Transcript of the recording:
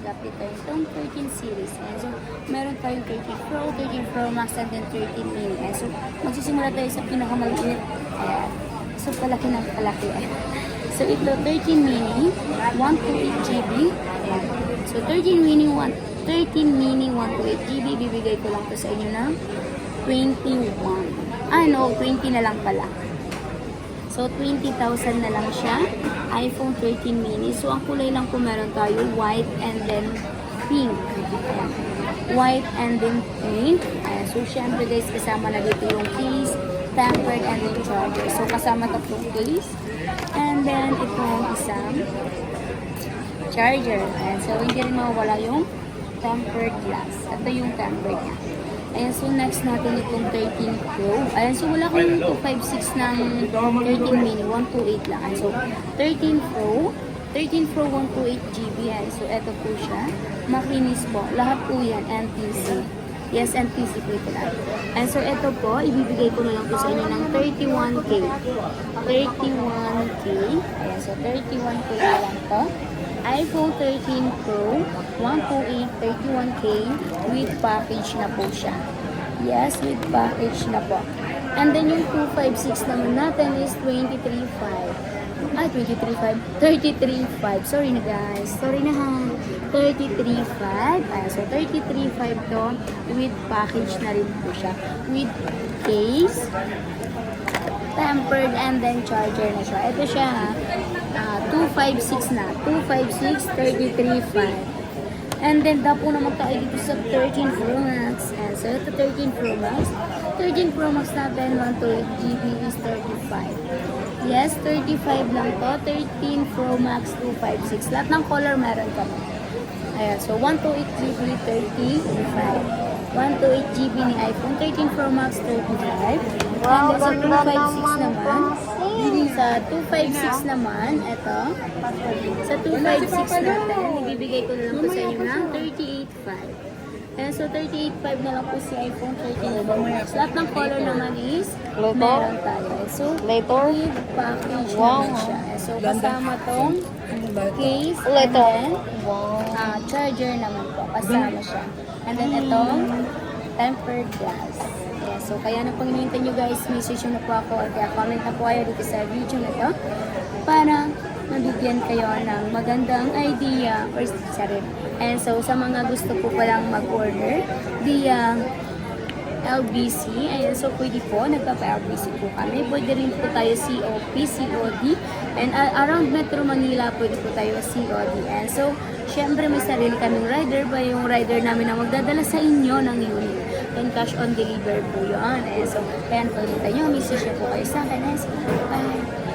mag-update tayo itong 13 series. Ayan, so, meron tayong 13 Pro, 13 Pro Max, and then 13 mini. Ayan, so, magsisimula tayo sa pinakamaliit. Ayan. So, palaki na palaki. So, ito, 13 mini, 128 GB. So, 13 mini, 1, 13 mini, 128 GB. Bibigay ko lang to sa inyo ng 21. Ah, no, 20 na lang pala. So, 20,000 na lang siya. iPhone 13 mini. So, ang kulay lang po meron tayo, white and then pink. White and then pink. Ayan. So, syempre guys, kasama na dito yung case, tempered, and then charger. So, kasama tatlong case. And then, itong isang charger. Ayan. So, hindi rin mawawala yung tempered glass. Ito yung tempered niya. Ayan, so next natin itong 13 Pro. Ayan, so wala kang 256 ng 13 mini, 128 lang. Ayan, so 13 Pro, 13 Pro 128 GB. Ayan, so eto po siya. Makinis po. Lahat po yan, NTC. Yes, NTC po ito lahat. And so eto po, ibibigay ko na lang po sa inyo ng 31K. 31K. Ayan, so 31K na lang to iPhone 13 Pro 128 31K with package na po siya. Yes, with package na po. And then yung 256 naman natin is 23.5. Ah, 23.5. 33.5. Sorry na guys. Sorry na ha. 33.5. Ayan, so 33.5 to with package na rin po siya. With case, tempered and then charger na siya. Ito siya ha. Ah, 256 na. 256, 33.5. And then, dapo naman tayo dito sa 13 Pro Max. And so, ito 13 Pro Max. 13 Pro Max natin, 128 GB is 35. Yes, 35 lang to. 13 Pro Max, 256. Lahat ng color meron kami. Ayan, so 128 GB, 35. 128 GB ni iPhone, 13 Pro Max, 35. And then sa 256 naman, sa 256 naman, ito. Sa 256 natin, ibibigay ko na lang po sa inyo ng 38.5. Ayan, so 38.5 na lang po si iPhone 13 Pro Max. Lahat ng color naman is meron tayo. So, Later? with package Wow. naman siya. So, kasama tong case, and then, Wow. ah, charger naman po. Kasama siya. And then itong tempered glass. Yeah, so kaya na pang hinihintay nyo guys, message nyo na po ako or kaya comment na po kayo dito sa video na to para mabigyan kayo ng magandang idea or sorry. And so sa mga gusto po palang mag-order via LBC. Ayan, so pwede po, nagpapa-LBC po kami. Pwede rin po tayo COP, COD. And uh, around Metro Manila, pwede po tayo COD. And so, syempre may sarili kaming rider ba yung rider namin na magdadala sa inyo ng unit. And cash on deliver po yun. Ayan, so, ayan po nyo. Message nyo po kayo sa akin. Ayan, so, bye.